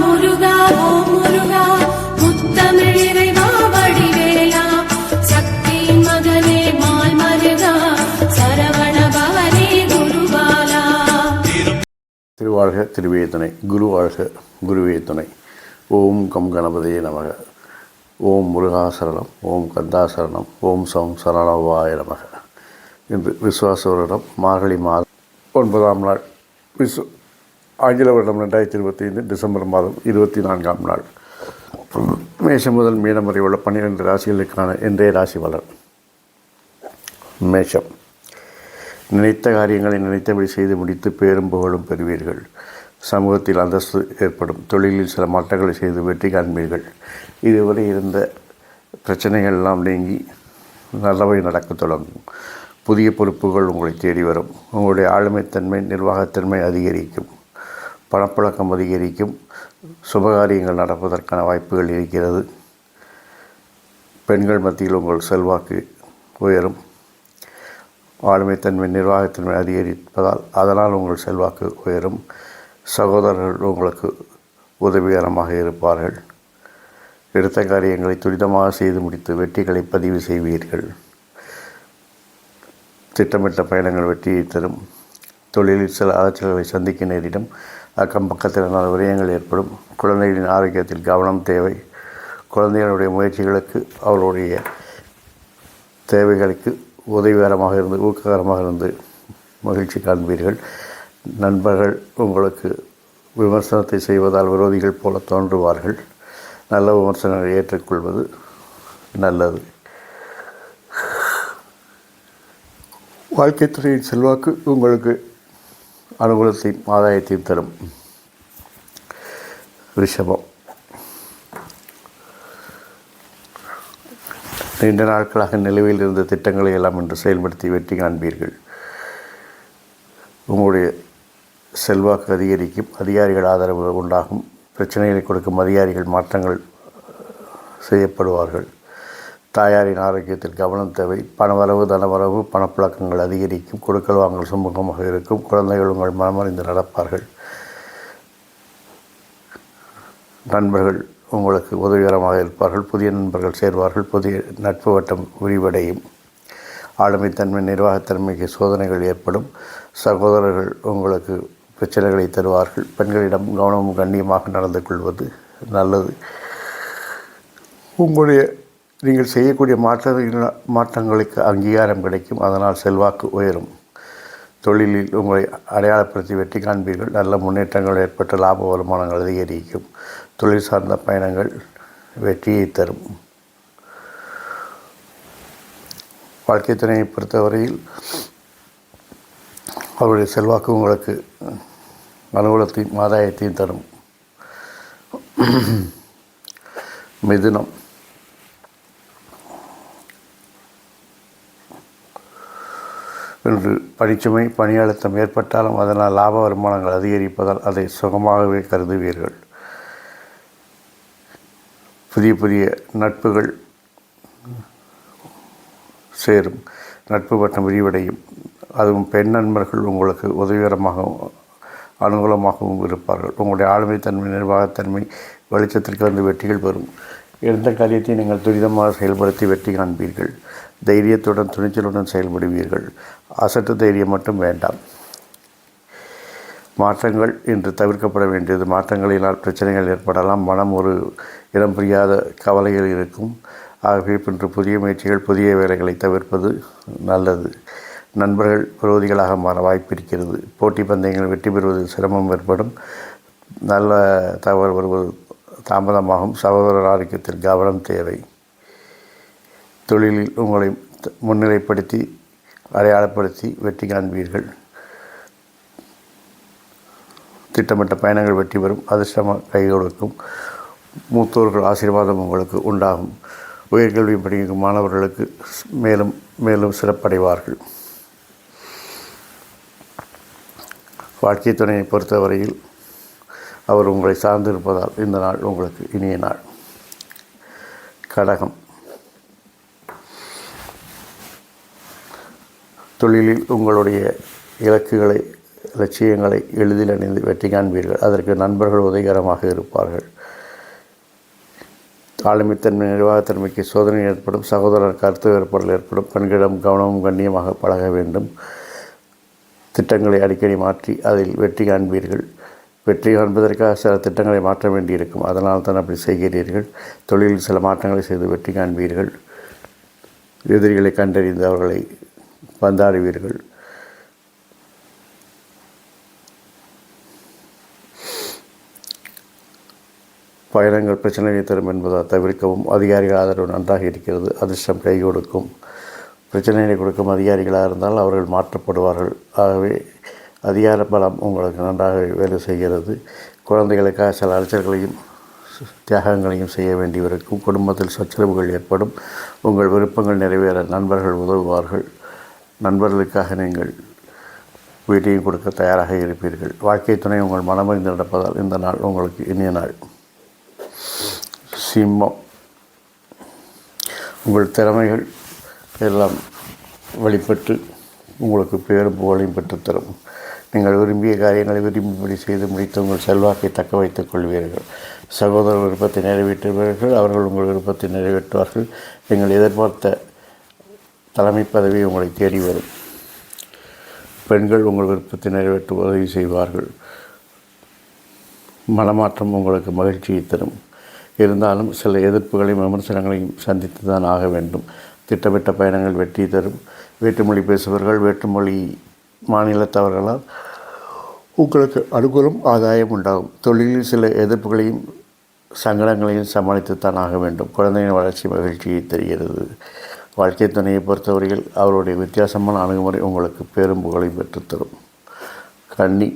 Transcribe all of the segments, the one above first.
முருகா ஓ முருகா முத்தமிழ் இறைவா வடிவேலா. சக்தியின் மகனே மால் மருகா சரவண பவனே குருபாலா. திருவாழ்க திருவேதனை குருவாழ்க குரு வாழ்க குருவே துணை. ஓம் கம் கணபதியே நமக. ஓம் முருகாசரணம் ஓம் கந்தாசரணம் ஓம் சம் சரணவாய நமக. இன்று விசுவாச வருடம் மார்கழி மாதம் ஒன்பதாம் நாள் விசு ஆங்கில வருடம் ரெண்டாயிரத்தி இருபத்தி ஐந்து டிசம்பர் மாதம் இருபத்தி நான்காம் நாள். மேஷம் முதல் மீனம் வரை உள்ள பன்னிரெண்டு ராசிகளுக்கான இன்றைய ராசி பலன். மேஷம். நினைத்த காரியங்களை நினைத்தபடி செய்து முடித்து பேரும் புகழும் பெறுவீர்கள். சமூகத்தில் அந்தஸ்து ஏற்படும். தொழிலில் சில மாற்றங்களை செய்து வெற்றி காண்பீர்கள். இதுவரை இருந்த பிரச்சனைகள் எல்லாம் நீங்கி நல்லவை நடக்கத் தொடங்கும். புதிய பொறுப்புகள் உங்களை தேடி வரும். உங்களுடைய ஆளுமைத்தன்மை நிர்வாகத்தன்மை அதிகரிக்கும். பணப்பழக்கம் அதிகரிக்கும். சுபகாரியங்கள் நடப்பதற்கான வாய்ப்புகள் இருக்கிறது. பெண்கள் மத்தியில் உங்கள் செல்வாக்கு உயரும். ஆளுமைத்தன்மை நிர்வாகத்தன்மை அதிகரிப்பதால் அதனால் உங்கள் செல்வாக்கு உயரும். சகோதரர்கள் உங்களுக்கு உதவிகரமாக இருப்பார்கள். எடுத்த காரியங்களை துரிதமாக செய்து முடித்து வெற்றிகளை பதிவு செய்வீர்கள். திட்டமிட்ட பயணங்கள் வெற்றியை தரும். தொழிலில் சில அலைச்சல்களை சந்திக்க நேரிடும். அக்கம் பக்கத்தினால் விரயங்கள் ஏற்படும். குழந்தைகளின் ஆரோக்கியத்தில் கவனம் தேவை. குழந்தைகளுடைய முயற்சிகளுக்கு அவர்களுடைய தேவைகளுக்கு உதவிகரமாக இருந்து ஊக்ககரமாக இருந்து மகிழ்ச்சி காண்பீர்கள். நண்பர்கள் உங்களுக்கு விமர்சனத்தை செய்வதால் விரோதிகள் போல தோன்றுவார்கள். நல்ல விமர்சனங்களை ஏற்றுக்கொள்வது நல்லது. வாழ்க்கைத்துறையின் செல்வாக்கு உங்களுக்கு அனுகூலத்தையும் ஆதாயத்தையும் தரும். ரிஷபம். நீண்ட நாட்களாக நிலுவையில் இருந்த திட்டங்களை எல்லாம் இன்று செயல்படுத்தி வெற்றி காண்பீர்கள். உங்களுடைய செல்வாக்கு அதிகரிக்கும் அதிகாரிகள் ஆதரவு உண்டாகும் பிரச்சனைகளை கொடுக்கும் அதிகாரிகள் மாற்றங்கள் செய்யப்படுவார்கள். தாயாரின் ஆரோக்கியத்தில் கவனம் தேவை. பணவரவு தனவரவு பணப்பழக்கங்கள் அதிகரிக்கும். கொடுக்கல் வாங்கல் சுமூகமாக இருக்கும். குழந்தைகள் உங்கள் மனமறிந்து நடப்பார்கள். நண்பர்கள் உங்களுக்கு உதவிகரமாக இருப்பார்கள். புதிய நண்பர்கள் சேர்வார்கள். புதிய நட்பு வட்டம் விரிவடையும். ஆளுமைத்தன்மை நிர்வாகத்தன்மைக்கு சோதனைகள் ஏற்படும். சகோதரர்கள் உங்களுக்கு பிரச்சனைகளை தருவார்கள். பெண்களிடம் கவனமும் கண்ணியமாக நடந்து கொள்வது நல்லது. உங்களுடைய நீங்கள் செய்யக்கூடிய மாற்ற மாற்றங்களுக்கு அங்கீகாரம் கிடைக்கும். அதனால் செல்வாக்கு உயரும். தொழிலில் உங்களை அடையாளப்படுத்தி வெற்றி காண்பீர்கள். நல்ல முன்னேற்றங்கள் ஏற்பட்டு லாப வருமானங்கள் அதிகரிக்கும். தொழில் சார்ந்த பயணங்கள் வெற்றியை தரும். வாழ்க்கை துணையை பொறுத்தவரையில் அவருடைய செல்வாக்கு உங்களுக்கு அனுகூலத்தையும் ஆதாயத்தையும் தரும். மிதுனம். என்று பணிச்சுமை பணி அழுத்தம் ஏற்பட்டாலும் அதனால் லாப வருமானங்கள் அதிகரிப்பதால் அதை சுகமாகவே கருதுவீர்கள். புதிய புதிய நட்புகள் சேரும். நட்பு வட்டம் விரிவடையும். அதுவும் பெண் நண்பர்கள் உங்களுக்கு உதவிகரமாகவும் அனுகூலமாகவும் இருப்பார்கள். உங்களுடைய ஆளுமைத்தன்மை நிர்வாகத்தன்மை வெளிச்சத்திற்கு வந்து வெற்றிகள் பெறும். எந்த காரியத்தை நீங்கள் துரிதமாக செயல்படுத்தி வெற்றி காண்பீர்கள். தைரியத்துடன் துணிச்சலுடன் செயல்படுவீர்கள். அசட்டு தைரியம் மட்டும் வேண்டாம். மாற்றங்கள் இன்று தவிர்க்கப்பட வேண்டியது. மாற்றங்களினால் பிரச்சனைகள் ஏற்படலாம். மனம் ஒரு இடம் புரியாத கவலைகள் இருக்கும். ஆகவே இன்று புதிய முயற்சிகள் புதிய வேலைகளை தவிர்ப்பது நல்லது. நண்பர்கள் விரோதிகளாக மாற வாய்ப்பிருக்கிறது போட்டி பந்தயங்கள் வெற்றி பெறுவதில் சிரமம் ஏற்படும். நல்ல தகவல் வருவது தாமதமாகும். சகோதரர் ஆரோக்கியத்தில் கவனம் தேவை. தொழிலில் உங்களை முன்னிலைப்படுத்தி அடையாளப்படுத்தி வெற்றி காண்பீர்கள். திட்டமிட்ட பயணங்கள் வெற்றி பெறும் அதிர்ஷ்டமாக கை கொடுக்கும் மூத்தோர்கள் ஆசீர்வாதம் உங்களுக்கு உண்டாகும். உயர்கல்வி படிக்கும் மாணவர்களுக்கு மேலும் மேலும் சிறப்படைவார்கள். வாழ்க்கை துணையை பொறுத்தவரையில் அவர் உங்களை சார்ந்திருப்பதால் இந்த நாள் உங்களுக்கு இனிய நாள். கடகம். தொழிலில் உங்களுடைய இலக்குகளை லட்சியங்களை எளிதில் அணிந்து வெற்றி காண்பீர்கள். அதற்கு நண்பர்கள் உதவிகரமாக இருப்பார்கள். ஆளுமைத்தன்மை நிர்வாகத்தன்மைக்கு சோதனை ஏற்படும் சகோதரர் கருத்து வேறுபாடுகள் ஏற்படும் பெண்களிடம் கவனமும் கண்ணியமாக பழக வேண்டும். திட்டங்களை அடிக்கடி மாற்றி அதில் வெற்றி காண்பீர்கள். வெற்றி காண்பதற்காக சில திட்டங்களை மாற்ற வேண்டியிருக்கும். அதனால் தான் அப்படி செய்கிறீர்கள். தொழிலில் சில மாற்றங்களை செய்து வெற்றி காண்பீர்கள். எதிரிகளை கண்டறிந்து அவர்களை பந்தாடுவீர்கள். பயணங்கள் பிரச்சனையை தரும் என்பதால் தவிர்க்கவும் அதிகாரிகள் ஆதரவு நன்றாக இருக்கிறது அதிர்ஷ்டம் கை கொடுக்கும். பிரச்சனைகளை கொடுக்கும் அதிகாரிகளாக இருந்தால் அவர்கள் மாற்றப்படுவார்கள். ஆகவே அதிகார பலம் உங்களுக்கு நன்றாக வேலை செய்கிறது. குழந்தைகளுக்காக சில அலைச்சல்களையும் தியாகங்களையும் செய்ய வேண்டியிருக்கும். குடும்பத்தில் சச்சரவுகள் ஏற்படும். உங்கள் விருப்பங்கள் நிறைவேற நண்பர்கள் உதவுவார்கள். நண்பர்களுக்காக நீங்கள் வீட்டையும் கொடுக்க தயாராக இருப்பீர்கள். வாழ்க்கை துணை உங்கள் மனமறிந்து நடப்பதால் இந்த நாள் உங்களுக்கு இனிய நாள். சிம்மம். உங்கள் திறமைகள் எல்லாம் வெளிப்பட்டு உங்களுக்கு பேரும் புகழையும் பெற்றுத்தரும். நீங்கள் விரும்பிய காரியங்களை விரும்பிப்படி செய்து முடித்து உங்கள் செல்வாக்கை தக்க வைத்துக் கொள்வீர்கள். சகோதரர் விருப்பத்தை நிறைவேற்றுவீர்கள் அவர்கள் உங்கள் விருப்பத்தை நிறைவேற்றுவார்கள். நீங்கள் எதிர்பார்த்த தலைமை பதவி உங்களை தேடி வரும். பெண்கள் உங்கள் விருப்பத்தை நிறைவேற்ற உதவி செய்வார்கள். மனமாற்றம் உங்களுக்கு மகிழ்ச்சியை தரும். இருந்தாலும் சில எதிர்ப்புகளையும் விமர்சனங்களையும் சந்தித்து தான் ஆக வேண்டும். திட்டமிட்ட பயணங்கள் வெற்றி தரும். வேற்றுமொழி பேசுபவர்கள் வேற்றுமொழி மாநிலத்தவர்களால் உங்களுக்கு அனுகூலம் ஆதாயம் உண்டாகும். தொழிலில் சில எதிர்ப்புகளையும் சங்கடங்களையும் சமாளித்துத்தான் ஆக வேண்டும். குழந்தையின் வளர்ச்சி மகிழ்ச்சியை தெரிகிறது. வாழ்க்கை துணையை பொறுத்தவரையில் அவருடைய வித்தியாசமான அணுகுமுறை உங்களுக்கு பெரும் புகழை பெற்றுத்தரும். கன்னி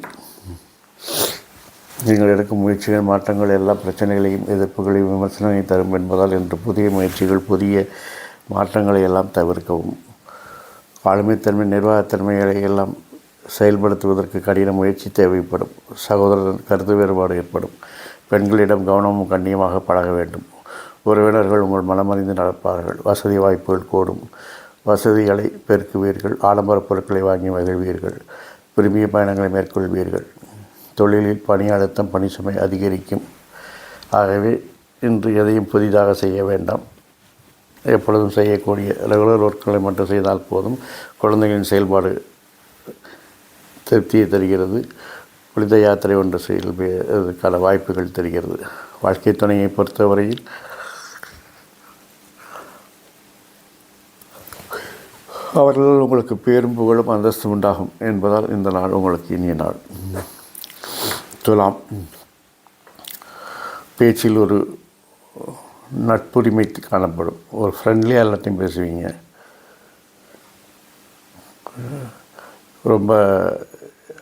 நீங்கள் எடுக்கும் முயற்சிகள் மாற்றங்கள் எல்லா பிரச்சனைகளையும் எதிர்ப்புகளையும் விமர்சனங்களையும் தரும் என்பதால் இன்று புதிய முயற்சிகள் புதிய மாற்றங்களை எல்லாம் தவிர்க்கவும். ஆளுமைத்தன்மை நிர்வாகத்தன்மைகளை எல்லாம் செயல்படுத்துவதற்கு கடின முயற்சி தேவைப்படும். சகோதரர் கருத்து வேறுபாடு ஏற்படும். பெண்களிடம் கவனமும் கண்ணியமாக பழக வேண்டும். உறவினர்கள் உங்கள் மனமறிந்து நடப்பார்கள். வசதி வாய்ப்புகள் கூடும். வசதிகளை பெருக்குவீர்கள். ஆடம்பர பொருட்களை வாங்கி மகிழ்வீர்கள். விரும்பிய பயணங்களை மேற்கொள்வீர்கள். தொழிலில் பணி அழுத்தம் பணி சுமை அதிகரிக்கும். ஆகவே இன்று எதையும் புதிதாக செய்ய வேண்டாம். எப்பொழுதும் செய்யக்கூடிய ரெகுலர் ஒர்க்குகளை மட்டும் செய்தால் போதும். குழந்தைகளின் செயல்பாடு திருப்தியை தருகிறது. புனித யாத்திரை ஒன்று செய்வதற்கான வாய்ப்புகள் தெரிகிறது. வாழ்க்கை துணையை பொறுத்தவரையில் அவர்கள் உங்களுக்கு பேரும் புகழும் அந்தஸ்து உண்டாகும் என்பதால் இந்த நாள் உங்களுக்கு இனிய நாள். துலாம். பேச்சில் ஒரு நட்புரிமை காணப்படும். ஒரு ஃப்ரெண்ட்லியாக எல்லாத்தையும் பேசுவீங்க. ரொம்ப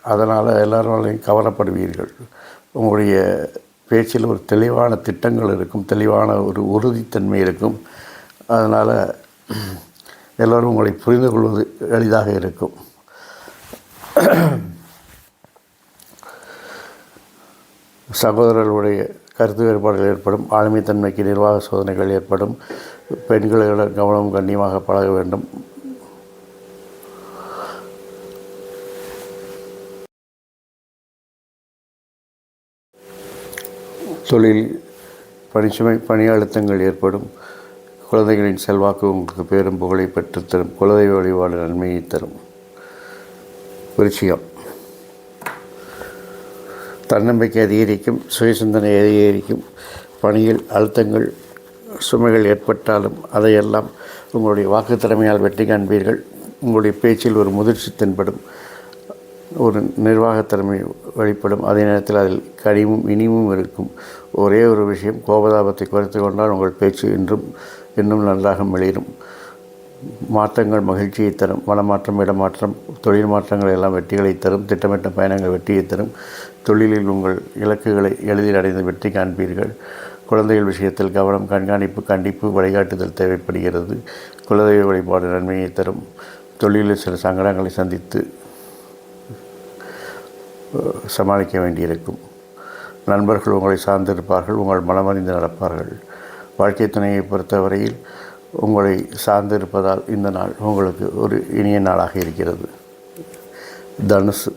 அதனால் எல்லாராலையும் கவரப்படுவீர்கள் உங்களுடைய பேச்சில் ஒரு தெளிவான திட்டங்கள் இருக்கும் தெளிவான ஒரு உறுதித்தன்மை இருக்கும். அதனால் எல்லோரும் உங்களை புரிந்து கொள்வது எளிதாக இருக்கும். சகோதரர்களுடைய கருத்து வேறுபாடுகள் ஏற்படும் ஆளுமைத்தன்மைக்கு நிர்வாக சோதனைகள் ஏற்படும் பெண்களிடம் கவனம் கண்ணியமாக பழக வேண்டும். தொழில் பணிச்சுமை பணி அழுத்தங்கள் ஏற்படும். குழந்தைகளின் செல்வாக்கு உங்களுக்கு பேரும் புகழை பெற்றுத்தரும் குலதெய்வ வழிபாடு நன்மையை தரும். விருச்சிகம் தன்னம்பிக்கை அதிகரிக்கும் சுயசிந்தனை அதிகரிக்கும் பணியில் அழுத்தங்கள் சுமைகள் ஏற்பட்டாலும் அதையெல்லாம் உங்களுடைய வாக்கு திறமையால் வெற்றி காண்பீர்கள். உங்களுடைய பேச்சில் ஒரு முதிர்ச்சி தென்படும் ஒரு நிர்வாகத்திறமை வெளிப்படும். அதே நேரத்தில் அதில் கனிவும் இனிவும் இருக்கும். ஒரே ஒரு விஷயம் கோபதாபத்தை குறைத்து கொண்டால் உங்கள் பேச்சு இன்றும் இன்னும் நன்றாக மிளிரும். மாற்றங்கள் மகிழ்ச்சியை தரும். மனமாற்றம் இடமாற்றம் தொழில் மாற்றங்கள் எல்லாம் வெற்றிகளை தரும். திட்டமிட்ட பயணங்கள் வெற்றியை தரும். தொழிலில் உங்கள் இலக்குகளை எளிதில் அடைந்து வெற்றி காண்பீர்கள். குழந்தைகள் விஷயத்தில் கவனம் கண்காணிப்பு கண்டிப்பு வழிகாட்டுதல் தேவைப்படுகிறது. குலதெய்வ வழிபாடு நன்மையை தரும். தொழிலில் சில சங்கடங்களை சந்தித்து சமாளிக்க வேண்டியிருக்கும். நண்பர்கள் உங்களை சார்ந்திருப்பார்கள். உங்கள் மனமறிந்து நடப்பார்கள். வாழ்க்கை துணையை பொறுத்தவரையில் உங்களை சார்ந்திருப்பதால் இந்த நாள் உங்களுக்கு ஒரு இனிய நாளாக இருக்கிறது. தனுசு.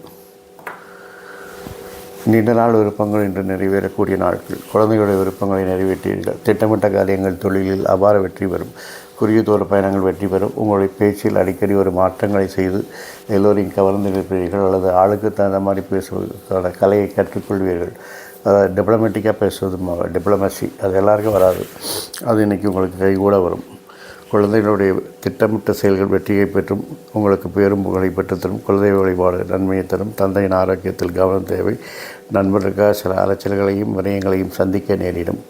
நீண்ட நாள் விருப்பங்கள் இன்று நிறைவேறக்கூடிய நாட்கள். குழந்தைகளுடைய விருப்பங்களை நிறைவேற்றீர்கள் திட்டமிட்ட காரியங்கள் தொழிலில் அபார வெற்றி பெறும். குறுகிய தூர பயணங்கள் வெற்றி பெறும். உங்களுடைய பேச்சில் அடிக்கடி ஒரு மாற்றங்களை செய்து எல்லோரையும் கவர்ந்து நிற்பீர்கள். அல்லது ஆளுக்கு தகுந்த மாதிரி பேசுவதற்கான கலையை கற்றுக்கொள்வீர்கள். அதாவது டிப்ளமேட்டிக்காக பேசுவது டிப்ளமசி அது எல்லாருக்கும் வராது. அது இன்றைக்கி உங்களுக்கு கைகூட வரும். குழந்தைகளுடைய திட்டமிட்ட செயல்கள் வெற்றியை பெற்றும் உங்களுக்கு பேரும் புகழை பெற்றுத்தரும் குழந்தை வழிபாடு நன்மையை தரும் தந்தையின் ஆரோக்கியத்தில் கவனம் தேவை நண்பர்களுக்காக சில அலைச்சல்களையும் வினயங்களையும் சந்திக்க நேரிடும்.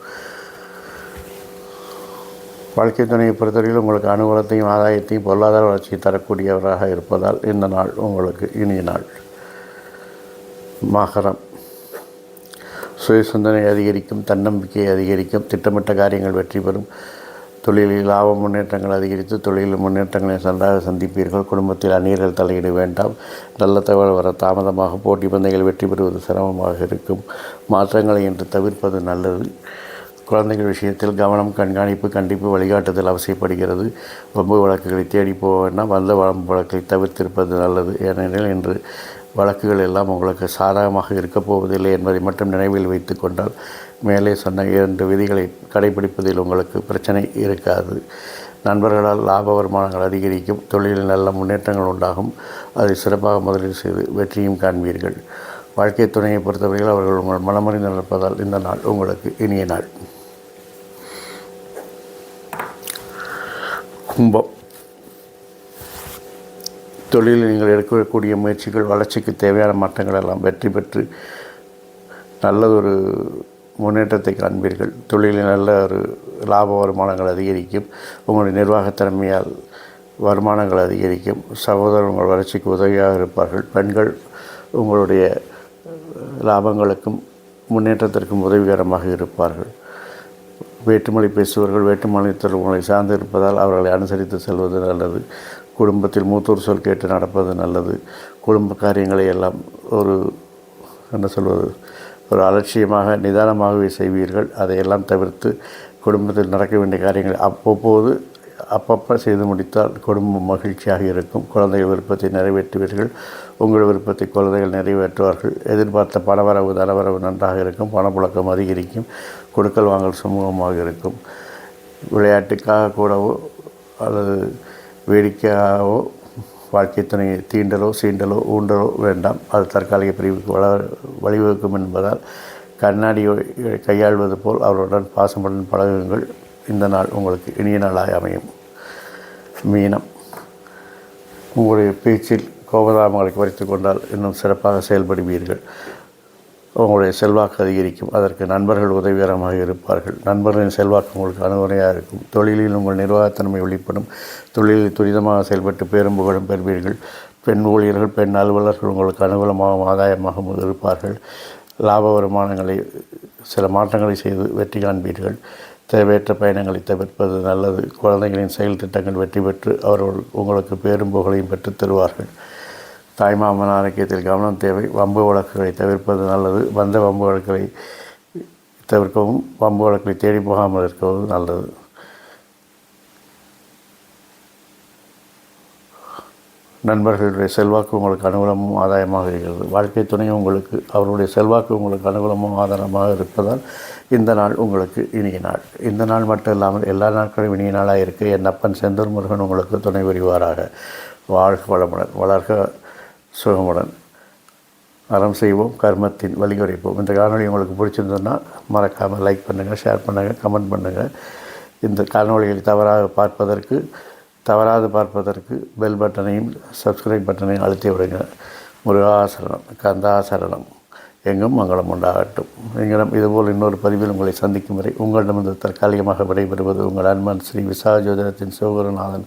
வாழ்க்கை துணையை பொறுத்தவரையில் உங்களுக்கு அனுகூலத்தையும் ஆதாயத்தையும் பொருளாதார வளர்ச்சியை தரக்கூடியவராக இருப்பதால் இந்த நாள் உங்களுக்கு இனிய நாள். மகரம். சுய சிந்தனை அதிகரிக்கும் தன்னம்பிக்கை அதிகரிக்கும் திட்டமிட்ட காரியங்கள் வெற்றி பெறும். தொழிலில் லாப முன்னேற்றங்கள் அதிகரித்து தொழிலில் முன்னேற்றங்களை நன்றாக சந்திப்பீர்கள். குடும்பத்தில் அந்நியர்கள் தலையிட வேண்டாம். நல்ல தகவல் வர தாமதமாக போட்டி பந்தயங்கள் வெற்றி பெறுவது சிரமமாக இருக்கும். மாற்றங்களை இன்று தவிர்ப்பது நல்லது. குழந்தைகள் விஷயத்தில் கவனம் கண்காணிப்பு கண்டிப்பு வழிகாட்டுதல் அவசியப்படுகிறது. வம்பு வழக்குகளை தேடி போக வேண்டாம். வந்த வம்பு வழக்கை தவிர்த்திருப்பது நல்லது. ஏனெனில் இன்று வழக்குகள் எல்லாம் உங்களுக்கு சாதகமாக இருக்கப் போவதில்லை என்பதை மட்டும் நினைவில் வைத்து கொண்டால் மேலே சொன்ன இரண்டு விதிகளை கடைபிடிப்பதில் உங்களுக்கு பிரச்சனை இருக்காது. நண்பர்களால் லாப வருமானங்கள் அதிகரிக்கும் தொழிலில் நல்ல முன்னேற்றங்கள் உண்டாகும். அதை சிறப்பாக முதலீடு செய்து வெற்றியும் காண்பீர்கள். வாழ்க்கை துணையை பொறுத்தவரையில் அவர்கள் உங்கள் மனமறிந்து நடப்பதால் இந்த நாள் உங்களுக்கு இனிய நாள். கும்பம். தொழிலில் நீங்கள் எடுக்கக்கூடிய முயற்சிகள் வளர்ச்சிக்கு தேவையான மாற்றங்கள் எல்லாம் வெற்றி பெற்று நல்லதொரு முன்னேற்றத்தை காண்பீர்கள். தொழிலில் நல்ல ஒரு லாப வருமானங்கள் அதிகரிக்கும். உங்களுடைய நிர்வாகத்திறமையால் வருமானங்கள் அதிகரிக்கும். சகோதரர் உங்கள் வளர்ச்சிக்கு உதவியாக இருப்பார்கள். பெண்கள் உங்களுடைய லாபங்களுக்கும் முன்னேற்றத்திற்கும் உதவிகரமாக இருப்பார்கள். வேற்றுமொழி பேசுபவர்கள் வேற்றுமொழி உங்களை சார்ந்து இருப்பதால் அவர்களை அனுசரித்து செல்வது நல்லது. குடும்பத்தில் மூத்தோர் சொல் கேட்டு நடப்பது நல்லது. குடும்ப காரியங்களை எல்லாம் ஒரு என்ன சொல்வது ஒரு அலட்சியமாக நிதானமாகவே செய்வீர்கள். அதையெல்லாம் தவிர்த்து குடும்பத்தில் நடக்க வேண்டிய காரியங்கள் அவ்வப்போது அப்பப்போ செய்து முடித்தால் குடும்பம் மகிழ்ச்சியாக இருக்கும். குழந்தைகள் விருப்பத்தை நிறைவேற்றுவீர்கள். உங்கள் விருப்பத்தை குழந்தைகள் நிறைவேற்றுவார்கள். எதிர்பார்த்த பணவரவு தனவரவு நன்றாக இருக்கும். பணப்புழக்கம் அதிகரிக்கும். கொடுக்கல் வாங்கல் சுமூகமாக இருக்கும். விளையாட்டுக்காக கூடவோ அல்லது வேடிக்கையாகவோ வாழ்க்கை துணையை தீண்டலோ சீண்டலோ ஊண்டலோ வேண்டாம். அது தற்காலிக பிரிவுக்கு வள வழிவகுக்கும் என்பதால் கண்ணாடியை கையாள்வது போல் அவருடன் பாசமுடன் பழகுங்கள். இந்த நாள் உங்களுக்கு இனிய நாளாக அமையும். மீனம். உங்களுடைய பேச்சில் கோபதாமங்களை குறைத்து கொண்டால் இன்னும் சிறப்பாக செயல்படுவீர்கள். உங்களுடைய செல்வாக்கு அதிகரிக்கும். அதற்கு நண்பர்கள் உதவிகரமாக இருப்பார்கள். நண்பர்களின் செல்வாக்கு உங்களுக்கு அனுகுறையாக இருக்கும். தொழிலில் உங்கள் நிர்வாகத்தன்மை வெளிப்படும். தொழிலில் துரிதமாக செயல்பட்டு பேரும் புகழும் பெறுவீர்கள். பெண் ஊழியர்கள் பெண் அலுவலர்கள் உங்களுக்கு அனுகூலமாகவும் ஆதாயமாகவும் இருப்பார்கள். லாப வருமானங்களை சில மாற்றங்களை செய்து வெற்றி காண்பீர்கள். தேவையற்ற பயணங்களை தவிர்ப்பது நல்லது. குழந்தைகளின் செயல் திட்டங்கள் வெற்றி பெற்று அவர்கள் உங்களுக்கு பேரும் புகழையும் பெற்றுத் தருவார்கள். தாய்மாமன் ஆரோக்கியத்தில் கவனம் தேவை. வம்பு வழக்குகளை தவிர்ப்பது நல்லது. வந்த வம்பு வழக்குகளை தவிர்க்கவும் வம்பு வழக்குகளை தேடி போகாமல் இருக்கிறது நல்லது. நண்பர்களுடைய செல்வாக்கு உங்களுக்கு அனுகூலமும் ஆதாயமாக இருக்கிறது. வாழ்க்கை துணை உங்களுக்கு அவருடைய செல்வாக்கு உங்களுக்கு அனுகூலமும் ஆதாரமாக இருப்பதால் இந்த நாள் உங்களுக்கு இனிய நாள். இந்த நாள் மட்டும் இல்லாமல் எல்லா நாட்களும் இனிய நாளாக இருக்குது என் அப்பன் செந்தூர் முருகன் உங்களுக்கு துணை புரிவாராக. வாழ்க வளமுடன். வளர்க சுகமுடன் அறம் செய்வோம் கர்மத்தின் வழிகுறைப்போம் இந்த காணொலி உங்களுக்கு பிடிச்சிருந்ததுன்னா மறக்காமல் லைக் பண்ணுங்கள் ஷேர் பண்ணுங்கள் கமெண்ட் பண்ணுங்கள் இந்த காணொலிகளை தவறாக பார்ப்பதற்கு தவறாது பார்ப்பதற்கு பெல் பட்டனையும் சப்ஸ்கிரைப் பட்டனையும் அழுத்தி விடுங்க. முருகாசரணம் கந்தாசரணம் எங்கும் மங்களம் உண்டாகட்டும். எங்கிடம் இதுபோல் இன்னொரு பதிவில் உங்களை சந்திக்கும் வரை உங்களிடமிருந்து தற்காலிகமாக விடைபெறுவது உங்கள் அன்பன் ஸ்ரீ விசாஜோதனத்தின் சிவகுருநாதன்